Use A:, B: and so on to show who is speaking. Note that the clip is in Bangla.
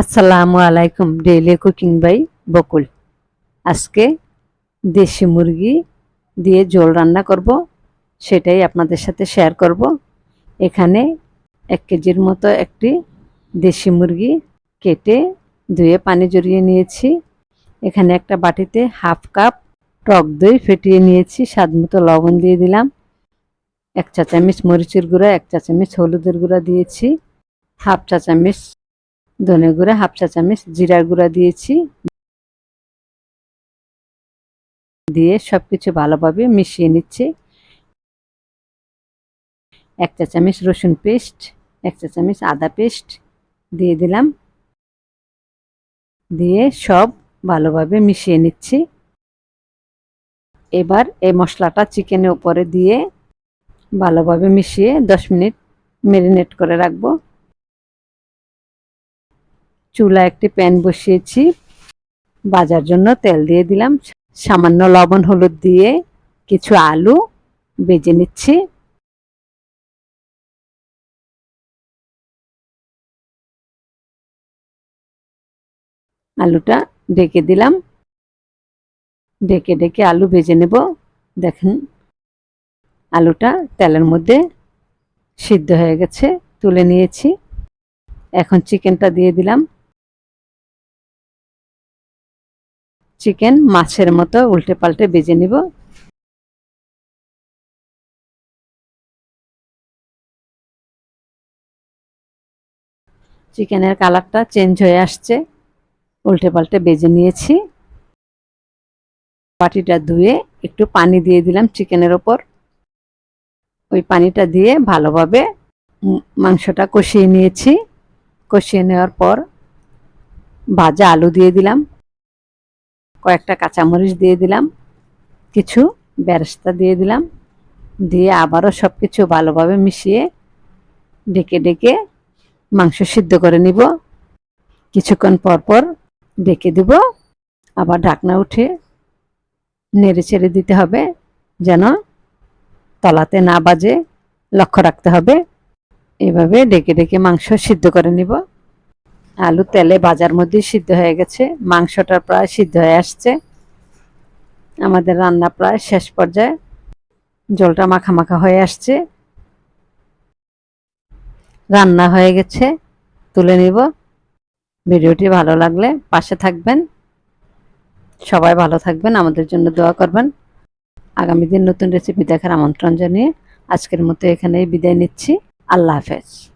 A: আসসালামু আলাইকুম, ডেইলি কুকিং বাই বকুল। আজকে দেশি মুরগি দিয়ে ঝোল রান্না করব, সেটাই আপনাদের সাথে শেয়ার করব। এখানে এক কেজির মতো একটি দেশি মুরগি কেটে ধুয়ে পানি জড়িয়ে নিয়েছি। এখানে একটা বাটিতে হাফ কাপ টক দই ফেটিয়ে নিয়েছি, স্বাদ মতো লবণ দিয়ে দিলাম। এক চা চামচ মরিচের গুঁড়া, এক চা চামচ হলুদের গুঁড়া দিয়েছি। হাফ চা চামচ ধনে গুঁড়া, হাফ চা চামচ জিরার গুঁড়া দিয়েছি। দিয়ে সবকিছু ভালোভাবে মিশিয়ে নিচ্ছি। এক চা চামচ রসুন পেস্ট, এক চা চামচ আদা পেস্ট দিয়ে দিলাম। দিয়ে সব ভালোভাবে মিশিয়ে নিচ্ছি। এবার এই মশলাটা চিকেনের উপরে দিয়ে ভালোভাবে মিশিয়ে দশ মিনিট ম্যারিনেট করে রাখব। চুলা একটি প্যান বসিয়েছি। বাজার জন্য তেল দিয়ে দিলাম। সামান্য লবণ, হলুদ দিয়ে কিছু আলু বেজে নিচ্ছি। আলুটা ডেকে দিলাম। ডেকে ডেকে আলু ভেজে নেব। দেখেন, আলুটা তেলের মধ্যে সিদ্ধ হয়ে গেছে, তুলে নিয়েছি। এখন চিকেনটা দিয়ে দিলাম। চিকেন মাছের মতো উল্টে পাল্টে বেজে নিব। চিকেনের কালারটা চেঞ্জ হয়ে আসছে। উল্টে পাল্টে বেজে নিয়েছি। বাটিটা ধুয়ে একটু পানি দিয়ে দিলাম চিকেনের ওপর। ওই পানিটা দিয়ে ভালোভাবে মাংসটা কষিয়ে নিয়েছি। কষিয়ে নেওয়ার পর ভাজা আলু দিয়ে দিলাম। কয়েকটা কাঁচামরিচ দিয়ে দিলাম, কিছু বেরেস্তা দিয়ে দিলাম, দিয়ে আবারও সব কিছু ভালোভাবে মিশিয়ে ডেকে ডেকে মাংস সিদ্ধ করে নিব। কিছুক্ষণ পর পর ডেকে দিব, আবার ঢাকনা উঠে নেড়ে ছেড়ে দিতে হবে যেন তলাতে না বাজে, লক্ষ্য রাখতে হবে। এভাবে ডেকে ডেকে মাংস সিদ্ধ করে নিব। আলু তেলে বাজার মধ্যে সিদ্ধ হয়ে গেছে। মাংসটা প্রায় সিদ্ধ হয়ে আসছে। আমাদের রান্না প্রায় শেষ পর্যায়ে জলটা মাখা মাখা হয়ে আসছে। রান্না হয়ে গেছে। তুলে নিব। ভিডিওটি ভালো লাগলে পাশে থাকবেন। সবাই ভালো থাকবেন, আমাদের জন্য দোয়া করবেন। আগামী দিন নতুন রেসিপি দেখার আমন্ত্রণ জানিয়ে আজকের মতো এখানেই বিদায় নিচ্ছি। আল্লাহ হাফেজ।